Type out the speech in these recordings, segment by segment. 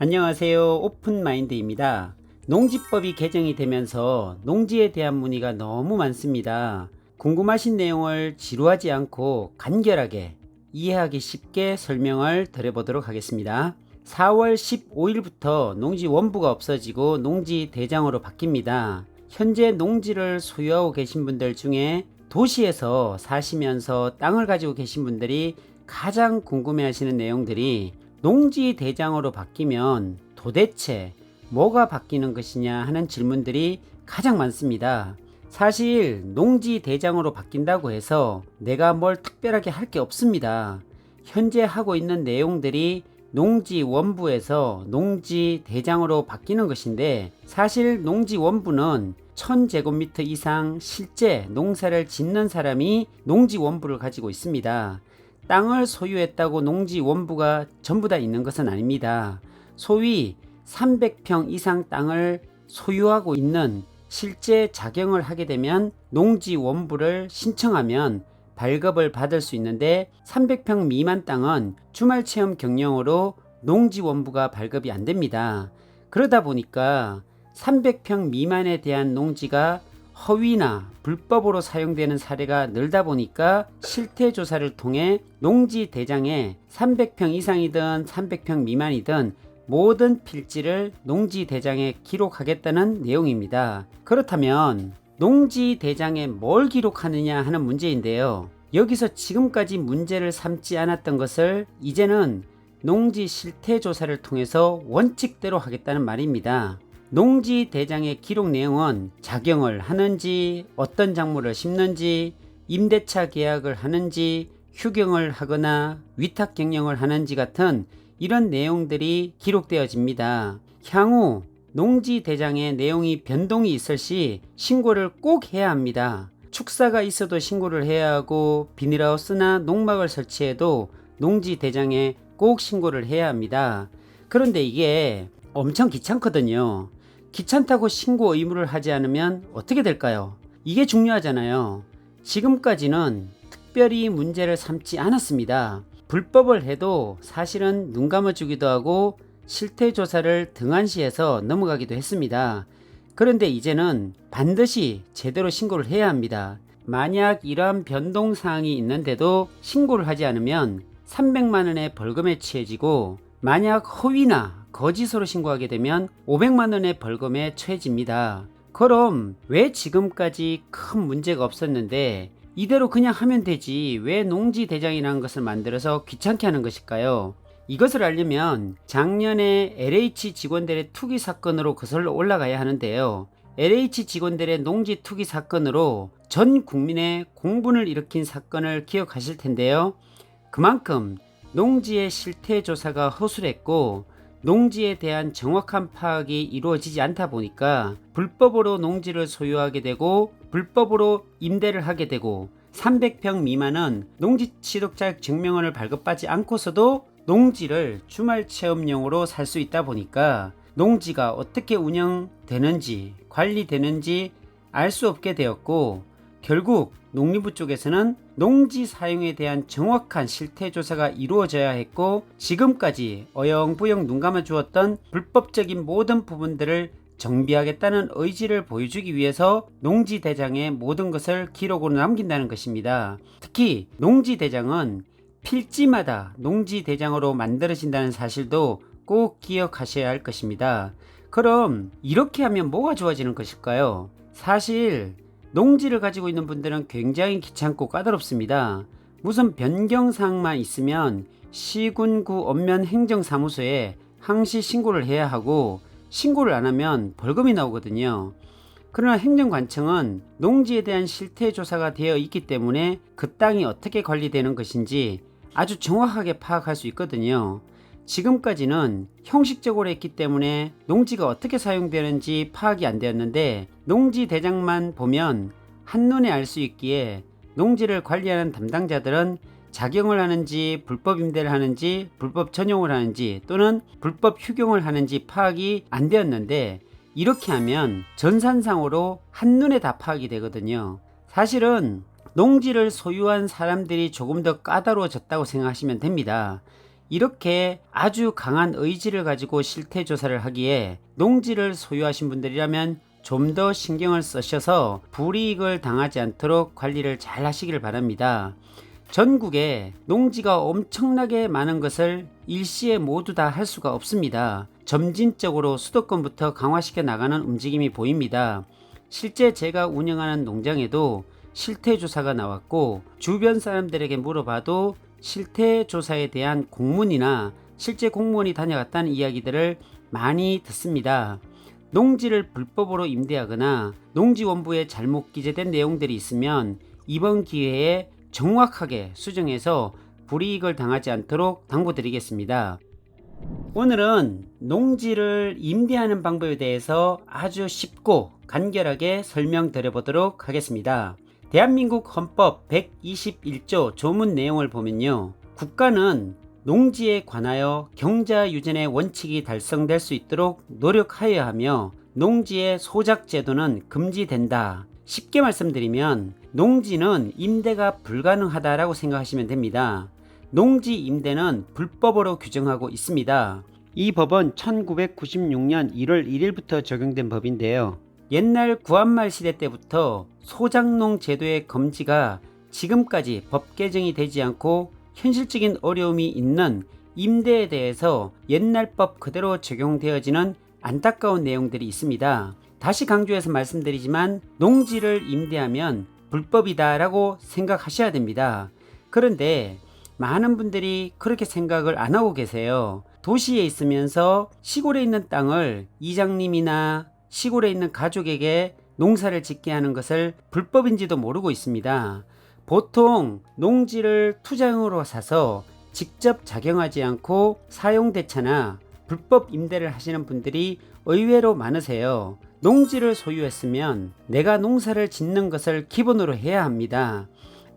안녕하세요. 오픈마인드입니다. 농지법이 개정이 되면서 농지에 대한 문의가 너무 많습니다. 궁금하신 내용을 지루하지 않고 간결하게 이해하기 쉽게 설명을 드려보도록 하겠습니다. 4월 15일부터 농지 원부가 없어지고 농지 대장으로 바뀝니다. 현재 농지를 소유하고 계신 분들 중에 도시에서 사시면서 땅을 가지고 계신 분들이 가장 궁금해 하시는 내용들이 농지 대장으로 바뀌면 도대체 뭐가 바뀌는 것이냐 하는 질문들이 가장 많습니다. 사실 농지 대장으로 바뀐다고 해서 내가 뭘 특별하게 할 게 없습니다. 현재 하고 있는 내용들이 농지 원부에서 농지 대장으로 바뀌는 것인데 사실 농지 원부는 1000제곱미터 이상 실제 농사를 짓는 사람이 농지 원부를 가지고 있습니다. 땅을 소유했다고 농지 원부가 전부 다 있는 것은 아닙니다. 소위 300평 이상 땅을 소유하고 있는 실제 작용을 하게 되면 농지 원부를 신청하면 발급을 받을 수 있는데 300평 미만 땅은 주말 체험 경영으로 농지 원부가 발급이 안 됩니다. 그러다 보니까 300평 미만에 대한 농지가 허위나 불법으로 사용되는 사례가 늘다 보니까 실태 조사를 통해 농지 대장에 300평 이상이든 300평 미만이든 모든 필지를 농지 대장에 기록하겠다는 내용입니다. 그렇다면 농지 대장에 뭘 기록하느냐 하는 문제인데요. 여기서 지금까지 문제를 삼지 않았던 것을 이제는 농지 실태 조사를 통해서 원칙대로 하겠다는 말입니다. 농지 대장의 기록 내용은 작용을 하는지 어떤 작물을 심는지 임대차 계약을 하는지 휴경을 하거나 위탁 경영을 하는지 같은 이런 내용들이 기록되어집니다. 향후 농지 대장의 내용이 변동이 있을 시 신고를 꼭 해야 합니다. 축사가 있어도 신고를 해야 하고 비닐하우스나 농막을 설치해도 농지 대장에 꼭 신고를 해야 합니다. 그런데 이게 엄청 귀찮거든요. 귀찮다고 신고 의무를 하지 않으면 어떻게 될까요? 이게 중요하잖아요. 지금까지는 특별히 문제를 삼지 않았습니다. 불법을 해도 사실은 눈 감아주기도 하고 실태 조사를 등한시해서 넘어가기도 했습니다. 그런데 이제는 반드시 제대로 신고를 해야 합니다. 만약 이러한 변동 사항이 있는데도 신고를 하지 않으면 300만 원의 벌금에 취해지고 만약 허위나 거짓으로 신고하게 되면 500만 원의 벌금에 처해집니다. 그럼 왜 지금까지 큰 문제가 없었는데 이대로 그냥 하면 되지 왜 농지 대장이라는 것을 만들어서 귀찮게 하는 것일까요? 이것을 알려면 작년에 LH 직원들의 투기 사건으로 거슬러 올라가야 하는데요. LH 직원들의 농지 투기 사건으로 전 국민의 공분을 일으킨 사건을 기억하실 텐데요. 그만큼 농지의 실태 조사가 허술했고 농지에 대한 정확한 파악이 이루어지지 않다 보니까 불법으로 농지를 소유하게 되고 불법으로 임대를 하게 되고 300평 미만은 농지 취득자 증명원을 발급받지 않고서도 농지를 주말 체험용으로 살 수 있다 보니까 농지가 어떻게 운영되는지 관리되는지 알 수 없게 되었고 결국 농림부 쪽에서는 농지 사용에 대한 정확한 실태 조사가 이루어져야 했고 지금까지 어영부영 눈 감아 주었던 불법적인 모든 부분들을 정비하겠다는 의지를 보여주기 위해서 농지 대장에 모든 것을 기록으로 남긴다는 것입니다. 특히 농지 대장은 필지마다 농지 대장으로 만들어진다는 사실도 꼭 기억하셔야 할 것입니다. 그럼 이렇게 하면 뭐가 좋아지는 것일까요? 사실 농지를 가지고 있는 분들은 굉장히 귀찮고 까다롭습니다. 무슨 변경사항만 있으면 시군구 읍면 행정사무소에 항시 신고를 해야 하고 신고를 안 하면 벌금이 나오거든요. 그러나 행정관청은 농지에 대한 실태 조사가 되어 있기 때문에 그 땅이 어떻게 관리되는 것인지 아주 정확하게 파악할 수 있거든요. 지금까지는 형식적으로 했기 때문에 농지가 어떻게 사용되는지 파악이 안 되었는데 농지 대장만 보면 한눈에 알 수 있기에 농지를 관리하는 담당자들은 작용을 하는지 불법 임대를 하는지 불법 전용을 하는지 또는 불법 휴경을 하는지 파악이 안 되었는데 이렇게 하면 전산상으로 한눈에 다 파악이 되거든요. 사실은 농지를 소유한 사람들이 조금 더 까다로워졌다고 생각하시면 됩니다. 이렇게 아주 강한 의지를 가지고 실태 조사를 하기에 농지를 소유하신 분들이라면 좀 더 신경을 쓰셔서 불이익을 당하지 않도록 관리를 잘 하시기를 바랍니다. 전국에 농지가 엄청나게 많은 것을 일시에 모두 다 할 수가 없습니다. 점진적으로 수도권부터 강화시켜 나가는 움직임이 보입니다. 실제 제가 운영하는 농장에도 실태 조사가 나왔고 주변 사람들에게 물어봐도 실태 조사에 대한 공문이나 실제 공무원이 다녀갔다는 이야기들을 많이 듣습니다. 농지를 불법으로 임대하거나 농지 원부에 잘못 기재된 내용들이 있으면 이번 기회에 정확하게 수정해서 불이익을 당하지 않도록 당부드리겠습니다. 오늘은 농지를 임대하는 방법에 대해서 아주 쉽고 간결하게 설명드려 보도록 하겠습니다. 대한민국 헌법 121조 조문 내용을 보면요. 국가는 농지에 관하여 경자 유전의 원칙이 달성될 수 있도록 노력하여야 하며 농지의 소작 제도는 금지된다. 쉽게 말씀드리면 농지는 임대가 불가능하다라고 생각하시면 됩니다. 농지 임대는 불법으로 규정하고 있습니다. 이 법은 1996년 1월 1일부터 적용된 법인데요. 옛날 구한말 시대 때부터 소작농 제도의 금지가 지금까지 법 개정이 되지 않고 현실적인 어려움이 있는 임대에 대해서 옛날 법 그대로 적용되어지는 안타까운 내용들이 있습니다. 다시 강조해서 말씀드리지만 농지를 임대하면 불법이다라고 생각하셔야 됩니다. 그런데 많은 분들이 그렇게 생각을 안 하고 계세요. 도시에 있으면서 시골에 있는 땅을 이장님이나 시골에 있는 가족에게 농사를 짓게 하는 것을 불법인지도 모르고 있습니다. 보통 농지를 투자용으로 사서 직접 작용하지 않고 사용대차나 불법 임대를 하시는 분들이 의외로 많으세요. 농지를 소유했으면 내가 농사를 짓는 것을 기본으로 해야 합니다.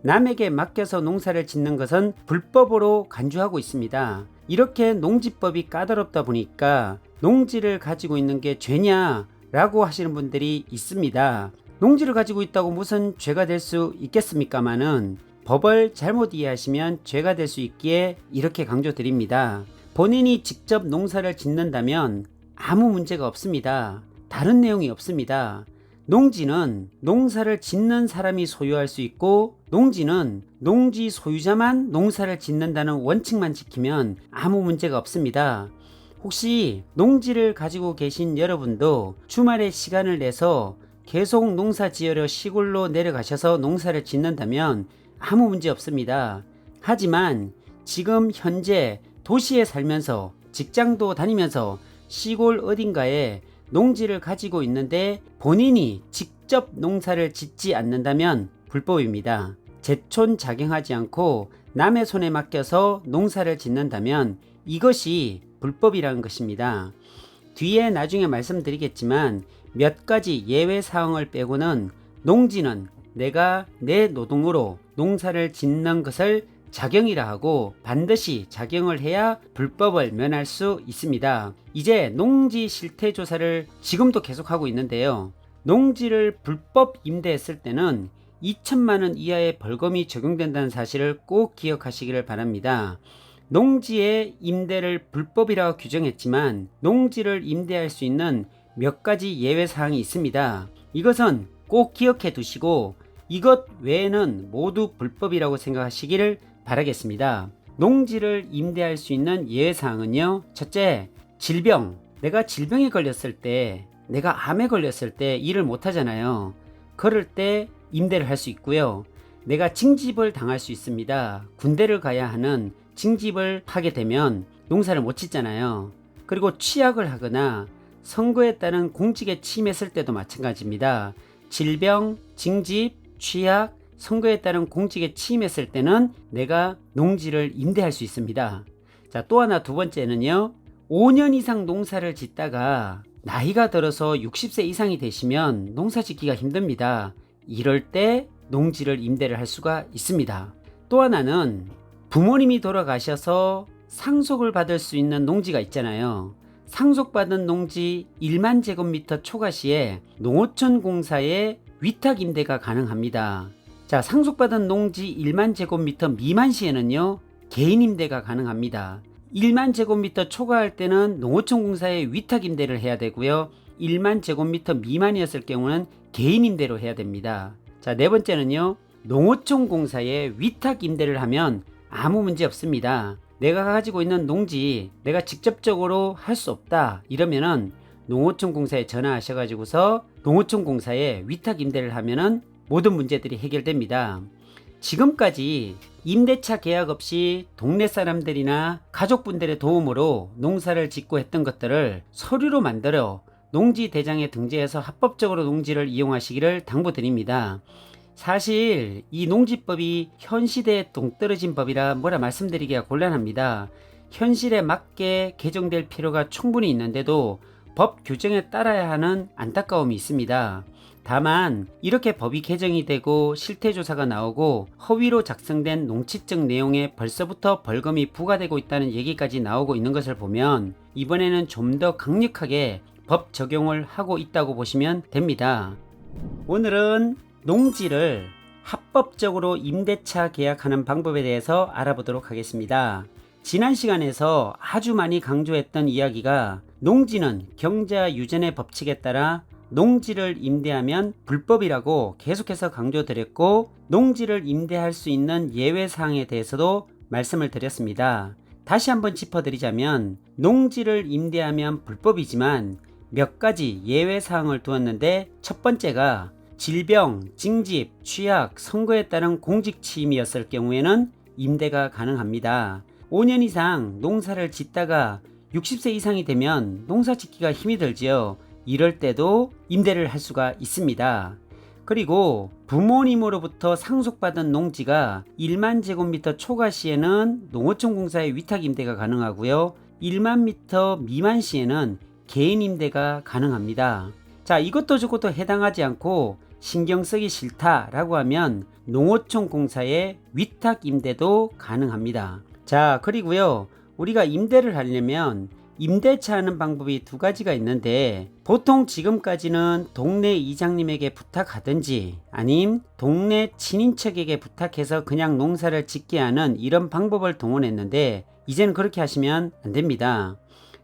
남에게 맡겨서 농사를 짓는 것은 불법으로 간주하고 있습니다. 이렇게 농지법이 까다롭다 보니까 농지를 가지고 있는 게 죄냐 라고 하시는 분들이 있습니다. 농지를 가지고 있다고 무슨 죄가 될 수 있겠습니까마는 법을 잘못 이해하시면 죄가 될 수 있기에 이렇게 강조드립니다. 본인이 직접 농사를 짓는다면 아무 문제가 없습니다. 다른 내용이 없습니다. 농지는 농사를 짓는 사람이 소유할 수 있고 농지는 농지 소유자만 농사를 짓는다는 원칙만 지키면 아무 문제가 없습니다. 혹시 농지를 가지고 계신 여러분도 주말에 시간을 내서 계속 농사 지으려 시골로 내려가셔서 농사를 짓는다면 아무 문제 없습니다. 하지만 지금 현재 도시에 살면서 직장도 다니면서 시골 어딘가에 농지를 가지고 있는데 본인이 직접 농사를 짓지 않는다면 불법입니다. 제촌 작용하지 않고 남의 손에 맡겨서 농사를 짓는다면 이것이 불법이라는 것입니다. 뒤에 나중에 말씀드리겠지만 몇 가지 예외 사항을 빼고는 농지는 내가 내 노동으로 농사를 짓는 것을 작용이라 하고 반드시 작용을 해야 불법을 면할 수 있습니다. 이제 농지 실태 조사를 지금도 계속하고 있는데요. 농지를 불법 임대했을 때는 2천만 원 이하의 벌금이 적용된다는 사실을 꼭 기억하시기를 바랍니다. 농지의 임대를 불법이라고 규정했지만 농지를 임대할 수 있는 몇 가지 예외 사항이 있습니다. 이것은 꼭 기억해 두시고 이것 외에는 모두 불법이라고 생각하시기를 바라겠습니다. 농지를 임대할 수 있는 예외 사항은요. 첫째, 질병. 내가 질병에 걸렸을 때, 내가 암에 걸렸을 때 일을 못 하잖아요. 그럴 때 임대를 할 수 있고요. 내가 징집을 당할 수 있습니다. 군대를 가야 하는 징집을 하게 되면 농사를 못 짓잖아요. 그리고 취약을 하거나 선거에 따른 공직에 침했을 때도 마찬가지입니다. 질병, 징집, 취약, 선거에 따른 공직에 침했을 때는 내가 농지를 임대할 수 있습니다. 자, 또 하나 두 번째는요. 5년 이상 농사를 짓다가 나이가 들어서 60세 이상이 되시면 농사 짓기가 힘듭니다. 이럴 때 농지를 임대를 할 수가 있습니다. 또 하나는 부모님이 돌아가셔서 상속을 받을 수 있는 농지가 있잖아요. 상속받은 농지 1만 제곱미터 초과 시에 농어촌 공사에 위탁 임대가 가능합니다. 자, 상속받은 농지 1만 제곱미터 미만 시에는요, 개인 임대가 가능합니다. 1만 제곱미터 초과할 때는 농어촌 공사에 위탁 임대를 해야 되고요. 1만 제곱미터 미만이었을 경우는 개인 임대로 해야 됩니다. 자, 네 번째는요. 농어촌 공사에 위탁 임대를 하면 아무 문제 없습니다. 내가 가지고 있는 농지 내가 직접적으로 할 수 없다 이러면은 농어촌 공사에 전화하셔가지고서 농어촌 공사에 위탁 임대를 하면은 모든 문제들이 해결됩니다. 지금까지 임대차 계약 없이 동네 사람들이나 가족분들의 도움으로 농사를 짓고 했던 것들을 서류로 만들어 농지 대장에 등재해서 합법적으로 농지를 이용하시기를 당부드립니다. 사실 이 농지법이 현 시대에 동떨어진 법이라 뭐라 말씀드리기가 곤란합니다. 현실에 맞게 개정될 필요가 충분히 있는데도 법 규정에 따라야 하는 안타까움이 있습니다. 다만 이렇게 법이 개정이 되고 실태조사가 나오고 허위로 작성된 농지적 내용에 벌써부터 벌금이 부과되고 있다는 얘기까지 나오고 있는 것을 보면 이번에는 좀 더 강력하게 법 적용을 하고 있다고 보시면 됩니다. 오늘은 농지를 합법적으로 임대차 계약하는 방법에 대해서 알아보도록 하겠습니다. 지난 시간에서 아주 많이 강조했던 이야기가 농지는 경자 유전의 법칙에 따라 농지를 임대하면 불법이라고 계속해서 강조드렸고 농지를 임대할 수 있는 예외 사항에 대해서도 말씀을 드렸습니다. 다시 한번 짚어드리자면 농지를 임대하면 불법이지만 몇 가지 예외 사항을 두었는데 첫 번째가 질병, 징집, 취약, 선거에 따른 공직 취임이었을 경우에는 임대가 가능합니다. 5년 이상 농사를 짓다가 60세 이상이 되면 농사 짓기가 힘이 들지요. 이럴 때도 임대를 할 수가 있습니다. 그리고 부모님으로부터 상속받은 농지가 1만 제곱미터 초과 시에는 농어촌 공사의 위탁 임대가 가능하고요. 1만 미터 미만 시에는 개인 임대가 가능합니다. 자, 이것도 저것도 해당하지 않고 신경 쓰기 싫다라고 하면 농어촌 공사의 위탁 임대도 가능합니다. 자, 그리고요. 우리가 임대를 하려면 임대차 하는 방법이 두 가지가 있는데 보통 지금까지는 동네 이장님에게 부탁하든지 아님 동네 친인척에게 부탁해서 그냥 농사를 짓게 하는 이런 방법을 동원했는데 이제는 그렇게 하시면 안 됩니다.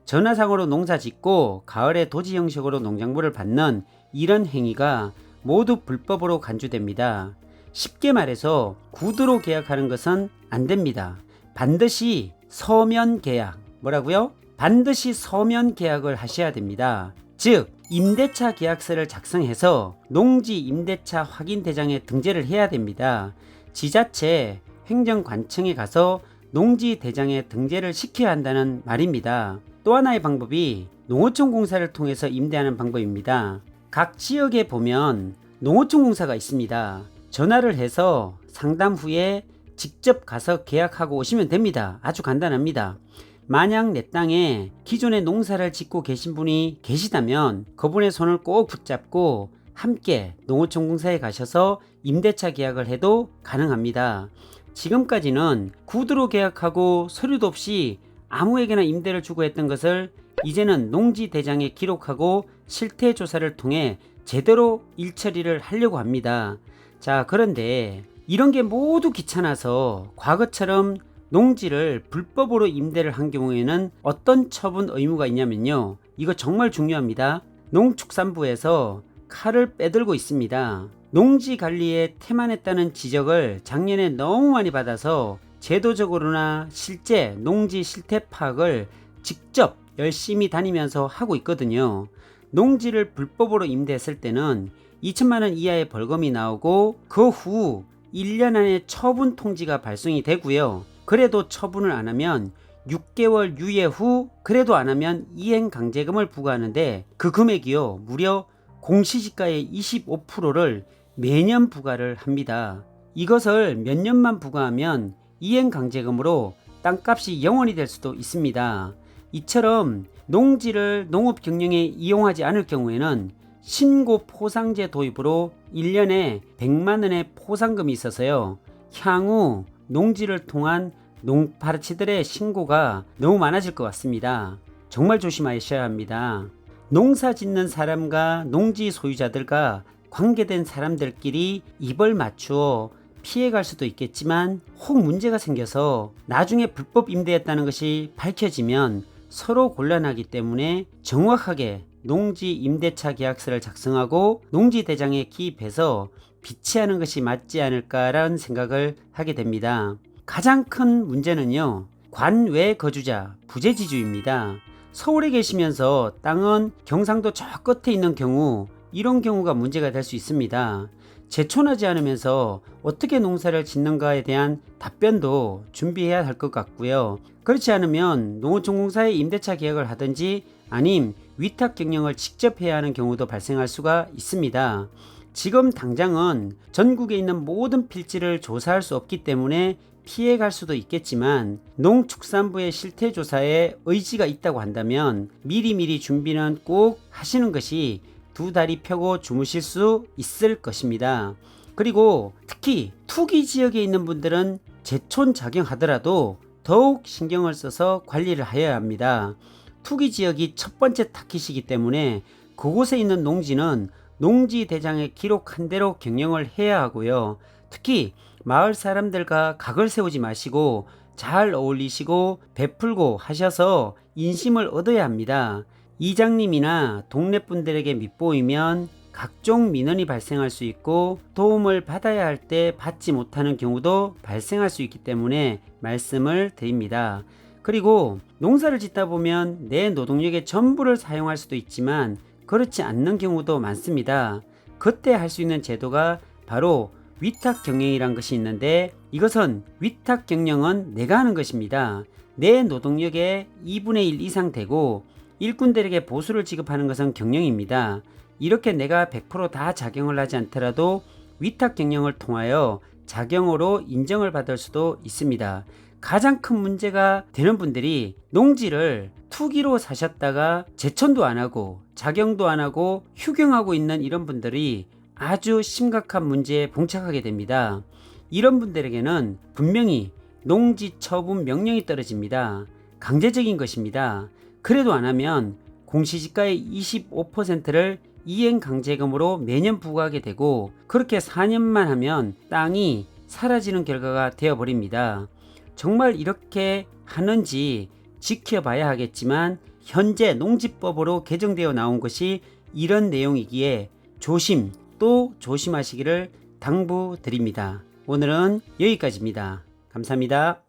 전화상으로 농사 짓고 가을에 도지 형식으로 농장부를 받는 이런 행위가 모두 불법으로 간주됩니다. 쉽게 말해서 구두로 계약하는 것은 안 됩니다. 반드시 서면 계약. 뭐라고요? 반드시 서면 계약을 하셔야 됩니다. 즉, 임대차 계약서를 작성해서 농지 임대차 확인 대장에 등재를 해야 됩니다. 지자체 행정관청에 가서 농지 대장에 등재를 시켜야 한다는 말입니다. 또 하나의 방법이 농어촌 공사를 통해서 임대하는 방법입니다. 각 지역에 보면 농어촌 공사가 있습니다. 전화를 해서 상담 후에 직접 가서 계약하고 오시면 됩니다. 아주 간단합니다. 만약 내 땅에 기존에 농사를 짓고 계신 분이 계시다면 그분의 손을 꼭 붙잡고 함께 농어촌 공사에 가셔서 임대차 계약을 해도 가능합니다. 지금까지는 구두로 계약하고 서류도 없이 아무에게나 임대를 주고 했던 것을 이제는 농지 대장에 기록하고 실태 조사를 통해 제대로 일처리를 하려고 합니다. 자, 그런데 이런 게 모두 귀찮아서 과거처럼 농지를 불법으로 임대를 한 경우에는 어떤 처분 의무가 있냐면요. 이거 정말 중요합니다. 농축산부에서 칼을 빼들고 있습니다. 농지 관리에 태만했다는 지적을 작년에 너무 많이 받아서 제도적으로나 실제 농지 실태 파악을 직접 열심히 다니면서 하고 있거든요. 농지를 불법으로 임대했을 때는 2천만 원 이하의 벌금이 나오고 그 후 1년 안에 처분 통지가 발송이 되고요. 그래도 처분을 안 하면 6개월 유예 후 그래도 안 하면 이행 강제금을 부과하는데 그 금액이요. 무려 공시지가의 25%를 매년 부과를 합니다. 이것을 몇 년만 부과하면 이행 강제금으로 땅값이 영원이 될 수도 있습니다. 이처럼 농지를 농업 경영에 이용하지 않을 경우에는 신고 포상제 도입으로 1년에 100만 원의 포상금이 있어서요. 향후 농지를 통한 농파르치들의 신고가 너무 많아질 것 같습니다. 정말 조심하셔야 합니다. 농사 짓는 사람과 농지 소유자들과 관계된 사람들끼리 입을 맞추어 피해갈 수도 있겠지만 혹 문제가 생겨서 나중에 불법 임대했다는 것이 밝혀지면 서로 곤란하기 때문에 정확하게 농지 임대차 계약서를 작성하고 농지 대장에 기입해서 비치하는 것이 맞지 않을까라는 생각을 하게 됩니다. 가장 큰 문제는요. 관외 거주자 부재지주입니다. 서울에 계시면서 땅은 경상도 저 끝에 있는 경우 이런 경우가 문제가 될 수 있습니다. 제촌하지 않으면서 어떻게 농사를 짓는가에 대한 답변도 준비해야 할 것 같고요. 그렇지 않으면 농어촌공사에 임대차 계약을 하든지 아님 위탁 경영을 직접 해야 하는 경우도 발생할 수가 있습니다. 지금 당장은 전국에 있는 모든 필지를 조사할 수 없기 때문에 피해갈 수도 있겠지만 농축산부의 실태 조사에 의지가 있다고 한다면 미리미리 준비는 꼭 하시는 것이 두 다리 펴고 주무실 수 있을 것입니다. 그리고 특히 투기 지역에 있는 분들은 제촌 작용하더라도 더욱 신경을 써서 관리를 하여야 합니다. 투기 지역이 첫 번째 타깃이기 때문에 그곳에 있는 농지는 농지 대장에 기록한 대로 경영을 해야 하고요. 특히 마을 사람들과 각을 세우지 마시고 잘 어울리시고 베풀고 하셔서 인심을 얻어야 합니다. 이장님이나 동네 분들에게 밉보이면 각종 민원이 발생할 수 있고 도움을 받아야 할 때 받지 못하는 경우도 발생할 수 있기 때문에 말씀을 드립니다. 그리고 농사를 짓다 보면 내 노동력의 전부를 사용할 수도 있지만 그렇지 않는 경우도 많습니다. 그때 할 수 있는 제도가 바로 위탁 경영이란 것이 있는데 이것은 위탁 경영은 내가 하는 것입니다. 내 노동력의 2분의 1 이상 되고 일꾼들에게 보수를 지급하는 것은 경영입니다. 이렇게 내가 100%다 작용을 하지 않더라도 위탁 경영을 통하여 작용으로 인정을 받을 수도 있습니다. 가장 큰 문제가 되는 분들이 농지를 투기로 사셨다가 제천도 안 하고 작용도 안 하고 휴경하고 있는 이런 분들이 아주 심각한 문제에 봉착하게 됩니다. 이런 분들에게는 분명히 농지 처분 명령이 떨어집니다. 강제적인 것입니다. 그래도 안 하면 공시지가의 25%를 이행 강제금으로 매년 부과하게 되고 그렇게 4년만 하면 땅이 사라지는 결과가 되어버립니다. 정말 이렇게 하는지 지켜봐야 하겠지만 현재 농지법으로 개정되어 나온 것이 이런 내용이기에 조심 또 조심하시기를 당부드립니다. 오늘은 여기까지입니다. 감사합니다.